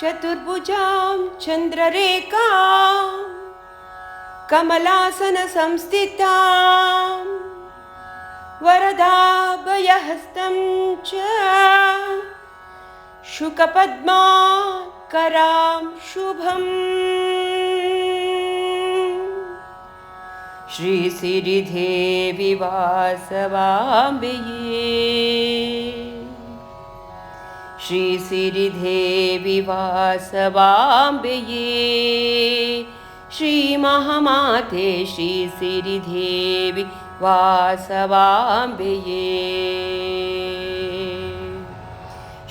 चतुर्भुजां चन्द्ररेखा कमलासनसंस्थिता वरदाभयहस्तं च शुकपद्माकरां शुभम् श्रीसिरिधेवि वासवाम्बिये। श्रीसिरिधेवि वासवाम्बिये। श्रीमहामाते श्रीसिरिधेवि वासवाम्बिये।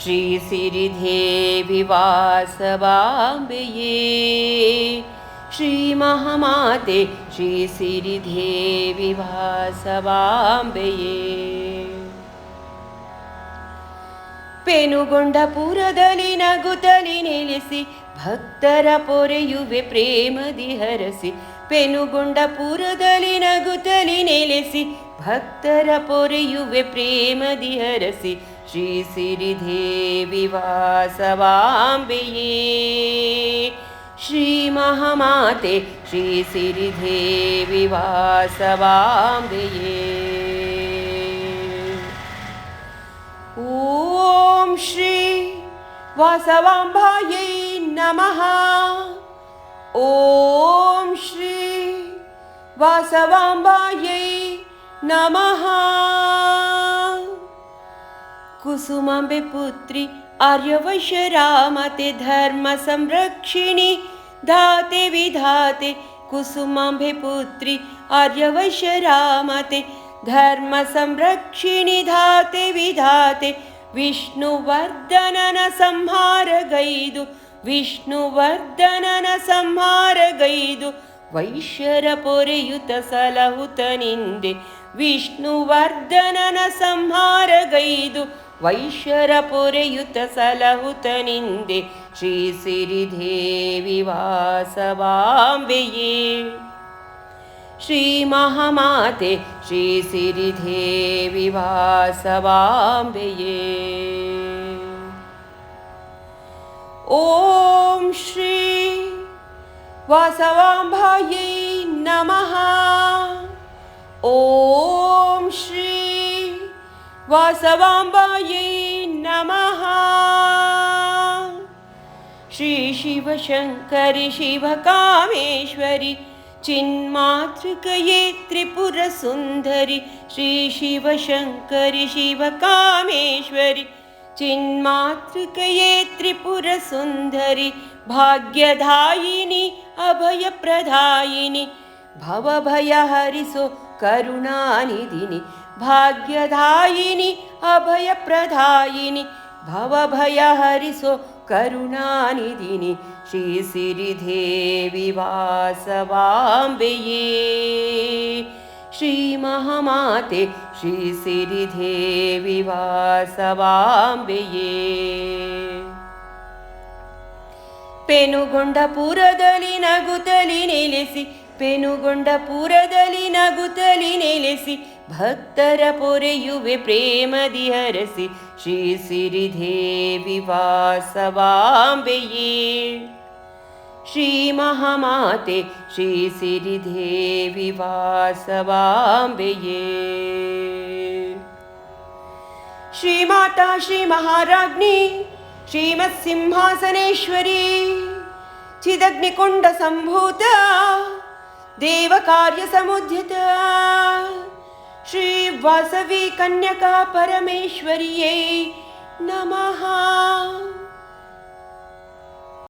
श्रीसिरिधेवि वासवाम्बिये श्रीमहामाते श्रीसिरिधेवि वासवाम्बिये ಪೆನುಗೊಂಡಪುರದಲ್ಲಿ ನಗುತ್ತಲಿ ನೆಲೆಸಿ ಭಕ್ತರ ಪೊರೆಯುವೆ ಪ್ರೇಮದಿ ಹರಸಿ ಪೆನುಗೊಂಡಪುರದಲ್ಲಿ ನಗುತ್ತಲಿ ನೆಲೆಸಿ ಭಕ್ತರ ಪೊರೆಯುವೆ ಪ್ರೇಮದಿ ಹರಸಿ ಶ್ರೀ ಸಿರಿದೇವಿ ವಾಸವಾಂಬೆಯೇ माते श्री वासवाम्बिये ॐ श्री वासवाम्बायै नमः। ॐ श्री वासवाम्बायै नमः। कुसुमाम्बे पुत्री आर्यवश्य रामते संरक्षिणि धाते विधाते कुसुमाम्बे पुत्री आर्यवैश्यरामते धर्मसंरक्षिणि धाते विधाते विष्णुवर्धनन संहारगैदु विष्णुवर्धनन संहारगैदु वैश्यरपुरयुत सलहुत निन्दे विष्णुवर्धनन संहारगैदु वैश्यरपुरयुत सलहुत निन्दे श्रीसिरिदेवि वासवाम्बेये श्रीमहामाते श्रीसिरिदेवि वासवाम्बेये ॐ श्री वासवाम्बायै नमः। ॐ श्री वासवाम्बायै नमः श्रीशिवशङ्करि शिवकामेश्वरि चिन्मातृकये त्रिपुरसुन्दरि श्रीशिवशङ्करि शिवकामेश्वरि चिन्मातृकये त्रिपुरसुन्दरि भाग्यदायिनि अभयप्रदायिनि भवभयहरिसो करुणानिधिनि भाग्यदायिनि अभयप्रदायिनि भवभयहरिसो करुणानिधिनि श्रीसिरिदेवि वासवाम्बेये श्रीमहामाते श्रीसिरिदेवि वासवाम्बेये ಪೆನುಗೊಂಡಪುರದಲ್ಲಿ ನಗುತ್ತಲಿ ನೆಲೆಸಿ ಪೆನುಗೊಂಡಪುರದಲ್ಲಿ ನಗುತ್ತಲಿ ನೆಲೆಸಿ ಭಕ್ತರ ಪೊರೆಯುವೆ ಪ್ರೇಮದಿ ಹರಸಿ ಶ್ರೀ ಸಿರಿದೇವಿ ವಾಸವಾಂಬೆಯೇ ಶ್ರೀ ಮಹಾಮಾತೆ ಶ್ರೀ ಸಿರಿದೇವಿ ವಾಸವಾಂಬೆಯೇ श्रीमाता श्रीमहाराज्ञी श्रीमत्सिंहासनेश्वरी चिदग्निकुण्डसम्भूता देवकार्यसमुद्यता श्रीवासवी कन्यका परमेश्वर्यै नमः